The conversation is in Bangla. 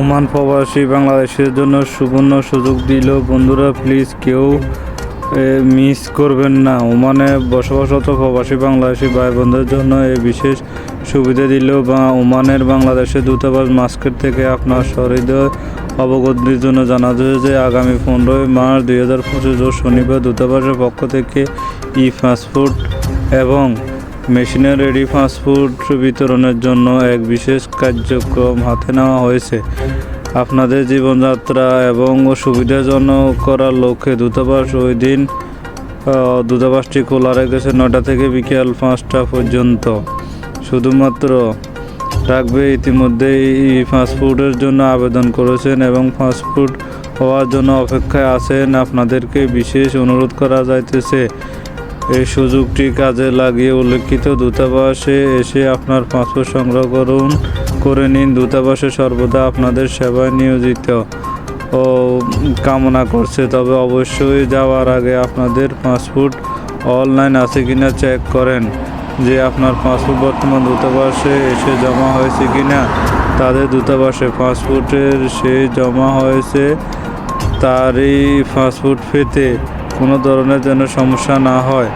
ওমান প্রবাসী বাংলাদেশের জন্য সুবর্ণ সুযোগ দিল। বন্ধুরা প্লিজ কেউ মিস করবেন না। ওমানে বসবাসরত প্রবাসী বাংলাদেশি ভাই বোনদের জন্য এই বিশেষ সুবিধা দিল বা ওমানের বাংলাদেশের দূতাবাস মাস্কেট থেকে আপনার সহৃদয় অবগতির জন্য জানা যে আগামী পনেরোই মার্চ দুই হাজার পঁচিশ রোজ শনিবার দূতাবাসের পক্ষ থেকে ই পাসপোর্ট এবং মেশিনের রেডি পাসপোর্ট বিতরণের জন্য এক বিশেষ কার্যক্রম হাতে নেওয়া হয়েছে। আপনাদের জীবনযাত্রা এবং সুবিধাজনক করার লক্ষ্যে দূতাবাস ওই দিন দূতাবাসটি খোলা রেখেছে নটা থেকে বিকেল পাঁচটা পর্যন্ত। শুধুমাত্র রাখবে ইতিমধ্যে এই পাসপোর্টের জন্য আবেদন করেছেন এবং পাসপোর্ট হওয়ার জন্য অপেক্ষায় আছেন। আপনাদেরকে বিশেষ অনুরোধ করা যাইতেছে এই সুযোগটি কাজে লাগিয়ে উল্লেখিত দূতাবাসে এসে আপনার পাসপোর্ট সংগ্রহ করুন, করে নিন। দূতাবাসে সর্বদা আপনাদের সেবায় নিয়োজিত ও কামনা করছে। তবে অবশ্যই যাওয়ার আগে আপনাদের পাসপোর্ট অনলাইন আছে কিনা চেক করেন যে আপনার পাসপোর্ট বর্তমান দূতাবাসে এসে জমা হয়েছে কিনা। তাদের দূতাবাসে পাসপোর্টের সে জমা হয়েছে, তারই পাসপোর্ট পেতে কোনো ধরনের যেন সমস্যা না হয়।